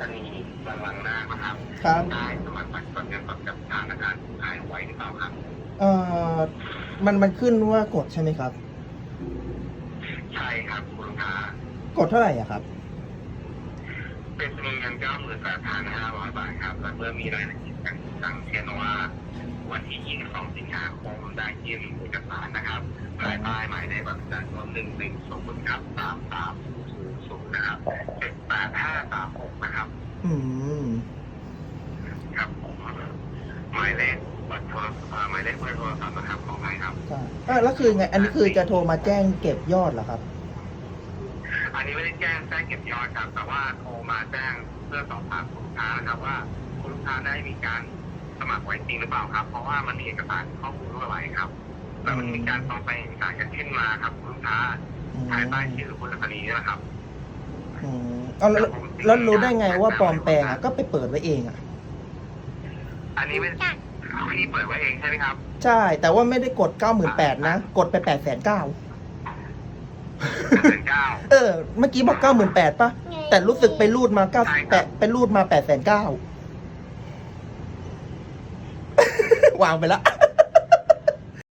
ท่านนี้บางวังหน้านะครับครัได้สมัครบัตรสดเงินสดกับทางธนาคารไทยไว้หรือเปล่าครับเอ่อมันมันขึ้นว่ากดใช่ไหมครับ ใช่ครับคุณลูกค้ากดเท่าไหร่อะครับ เป็นเงินเก้าหมื่นแปดพันห้าร้อยบาทครับและเมื่อมีรายละเอียดต่างๆเช่นว่า วันที่ 22 สิงหาคมได้ยื่นเอกสารนะครับรายป้ายหมายเลขบัตรประชาหนึ่งสองหนึ่0ครับสามสามศูนย์ศูนย์นะครับเจ็ดแปดห้าสามหก อืมครับผมหมายเลขบัตรโทรเอ่อหมายเลขเบอร์โทรศัพท์นะครับของใครครับ ใช่เออแล้วคือไง อันนี้คือจะโทรมาแจ้งเก็บยอดเหรอครับ อันนี้ไม่ได้แจ้งแจ้งเก็บยอดครับ แต่ว่าโทรมาแจ้งเพื่อสอบถามคุณลูกค้านะครับว่าคุณลูกค้าได้มีการสมัครไว้จริงหรือเปล่าครับ เพราะว่ามันมีเอกสารข้อมูลรั่วไหลครับแล้วมันมีการปลอมแปลงเอกสารกันขึ้นมาครับคุณลูกค้าอืม ภายใต้ชื่อคุณอัคนีนี่แหละครับ อืมเอาแล้วแล้วรู้ได้ไงว่าปลอมแปลงอะก็ไปเปิดไว้เองอะอันนี้ไม่พี่เปิดไว้เองใช่ไหมครับ ใช่ แต่ว่าไม่ได้กด98,000นะ กดไป8 9 0 0 0เดือนเก้าเออ เมื่อกี้บอก98,000ป่ะ แต่รู้สึกไปรูดมา98ไปรูดมา8 9 0 0 0วางไปละ